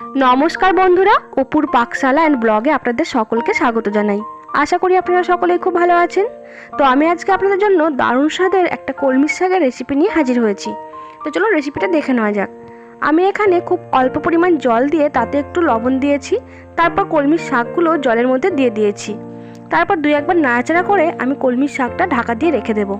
নমস্কার বন্ধুরা, অপুর পাকশালা অ্যান্ড ব্লগে আপনাদের সকলকে স্বাগত জানাই। আশা করি আপনারা সকলেই খুব ভালো আছেন। তো আমি আজকে আপনাদের জন্য দারুণ স্বাদের একটা কলমির শাকের রেসিপি নিয়ে হাজির হয়েছি। তো চলো রেসিপিটা দেখে নেওয়া যাক। আমি এখানে খুব অল্প পরিমাণ জল দিয়ে তাতে একটু লবণ দিয়েছি, তারপর কলমির শাকগুলো জলের মধ্যে দিয়ে দিয়েছি। তারপর দুই একবার নাড়াচাড়া করে আমি কলমির শাকটা ঢাকা দিয়ে রেখে দেবো।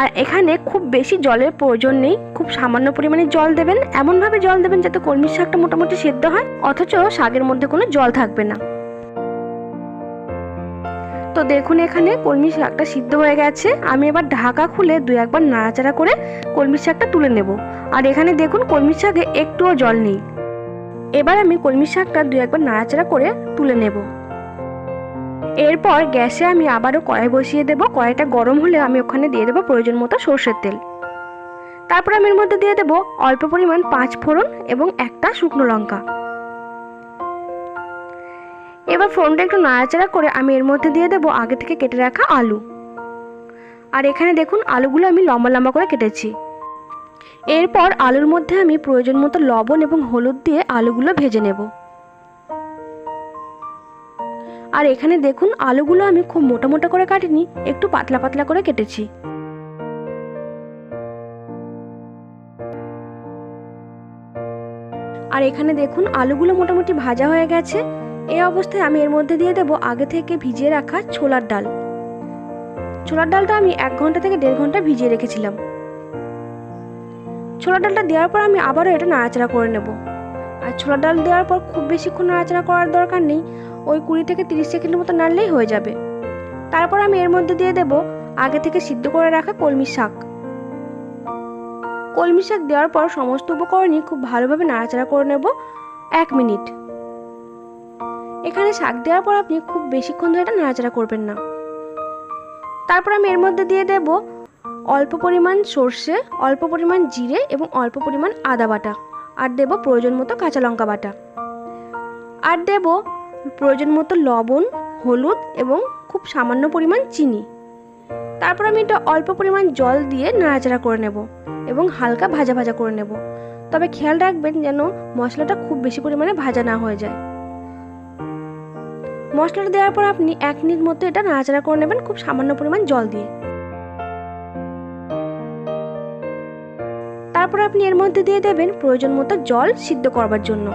আর এখানে খুব বেশি জলের প্রয়োজন নেই, খুব সামান্য পরিমাণে জল দেবেন। এমনভাবে জল দেবেন যাতে কলমির শাকটা মোটামুটি সেদ্ধ হয়, অথচ শাকের মধ্যে কোনো জল থাকবে না। তো দেখুন এখানে কলমি শাকটা সিদ্ধ হয়ে গেছে। আমি এবার ঢাকা খুলে দু একবার নাড়াচাড়া করে কলমির শাকটা তুলে নেব। আর এখানে দেখুন কলমির শাকে একটুও জল নেই। এবার আমি কলমির শাকটা দু একবার নাড়াচাড়া করে তুলে নেব। এরপর গ্যাসে আমি আবারও কড়াই বসিয়ে দেবো। কড়াইটা গরম হলে আমি ওখানে দিয়ে দেবো প্রয়োজন মতো সর্ষের তেল। তারপর আমি এর মধ্যে দিয়ে দেবো অল্প পরিমাণ পাঁচ ফোড়ন এবং একটা শুকনো লঙ্কা। এবার ফোড়নটা একটু নাড়াচাড়া করে আমি এর মধ্যে দিয়ে দেবো আগে থেকে কেটে রাখা আলু। আর এখানে দেখুন, আলুগুলো আমি লম্বা লম্বা করে কেটেছি। এরপর আলুর মধ্যে আমি প্রয়োজন মতো লবণ এবং হলুদ দিয়ে আলুগুলো ভেজে নেব। আর এখানে দেখুন, আলুগুলো আমি খুব মোটা মোটা করে কাটিনি, একটু পাতলা পাতলা করে কেটেছি। আর এখানে দেখুন, আলুগুলো মোটামুটি ভাজা হয়ে গেছে। এই অবস্থায় আমি এর মধ্যে দিয়ে দেবো আগে থেকে ভিজিয়ে রাখা ছোলার ডাল। ছোলার ডালটা আমি এক ঘণ্টা থেকে দেড় ঘণ্টা ভিজিয়ে রেখেছিলাম। ছোলার ডালটা দেওয়ার পর আমি আবারও এটা নাড়াচাড়া করে নেব। আর ছোলা ডাল দেওয়ার পর খুব বেশিক্ষণ নাড়াচাড়া করার দরকার নেই। ওই কুড়ি থেকে তিরিশ সেকেন্ডের মতো নাড়লেই হয়ে যাবে। তারপর আমি এর মধ্যে দিয়ে দেব আগে থেকে সিদ্ধ করে রাখা কলমি শাক। কলমি শাক দেওয়ার পর সমস্ত উপকরণই খুব ভালোভাবে নাড়াচাড়া করে নেব এক মিনিট। এখানে শাক দেওয়ার পর আপনি খুব বেশিক্ষণ ধরে এটা নাড়াচাড়া করবেন না। তারপর আমি এর মধ্যে দিয়ে দেব অল্প পরিমাণ সর্ষে, অল্প পরিমাণ জিরে এবং অল্প পরিমাণ আদা বাটা। আর দেব প্রয়োজন মতো কাঁচা লঙ্কা বাটা। আর দেব প্রয়োজন মতো লবণ, হলুদ এবং খুব সামান্য পরিমাণ চিনি। তারপর আমি এটা অল্প পরিমাণ জল দিয়ে নাড়াচাড়া করে নেব এবং হালকা ভাজা ভাজা করে নেব। তবে খেয়াল রাখবেন যেন মশলাটা খুব বেশি পরিমাণে ভাজা না হয়ে যায়। মশলাটা দেওয়ার পর আপনি এক মিনিট মতো এটা নাড়াচাড়া করে নেবেন খুব সামান্য পরিমাণ জল দিয়ে। তারপর আপনি এর মধ্যে দিয়ে দেবেন প্রয়োজন মতো জল সিদ্ধ করবার জন্য।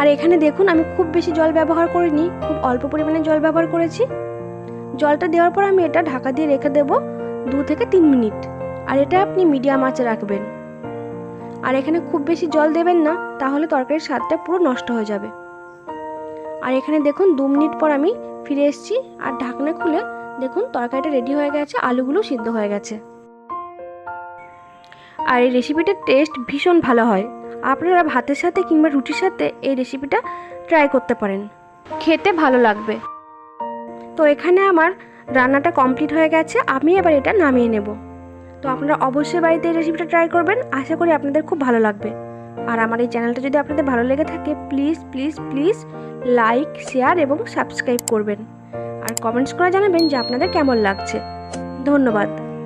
আর এখানে দেখুন, আমি খুব বেশি জল ব্যবহার করিনি, খুব অল্প পরিমাণে জল ব্যবহার করেছি। জলটা দেওয়ার পর আমি এটা ঢাকা দিয়ে রেখে দেব দু থেকে তিন মিনিট। আর এটা আপনি মিডিয়াম আঁচে রাখবেন। আর এখানে খুব বেশি জল দেবেন না, তাহলে তরকারির স্বাদটা পুরো নষ্ট হয়ে যাবে। আর এখানে দেখুন, দু মিনিট পর আমি ফিরে এসেছি, আর ঢাকনা খুলে দেখুন, তরকারিটা রেডি হয়ে গেছে, আলুগুলো সিদ্ধ হয়ে গেছে। আর এই রেসিপিটার টেস্ট ভীষণ ভালো হয়। আপনারা ভাতের সাথে কিংবা রুটির সাথে এই রেসিপিটা ট্রাই করতে পারেন। খেতে ভালো লাগবে। তো এখানে আমার রান্নাটা কমপ্লিট হয়ে গেছে, আমি এবার এটা নামিয়ে নেব। তো আপনারা অবশ্যই বাড়িতে এই রেসিপিটা ট্রাই করবেন, আশা করি আপনাদের খুব ভালো লাগবে। আর আমার এই চ্যানেলটা যদি আপনাদের ভালো লেগে থাকে please please please like share এবং সাবস্ক্রাইব করবেন। কমেন্টস করে জানাবেন যে আপনাদের কেমন লাগছে। ধন্যবাদ।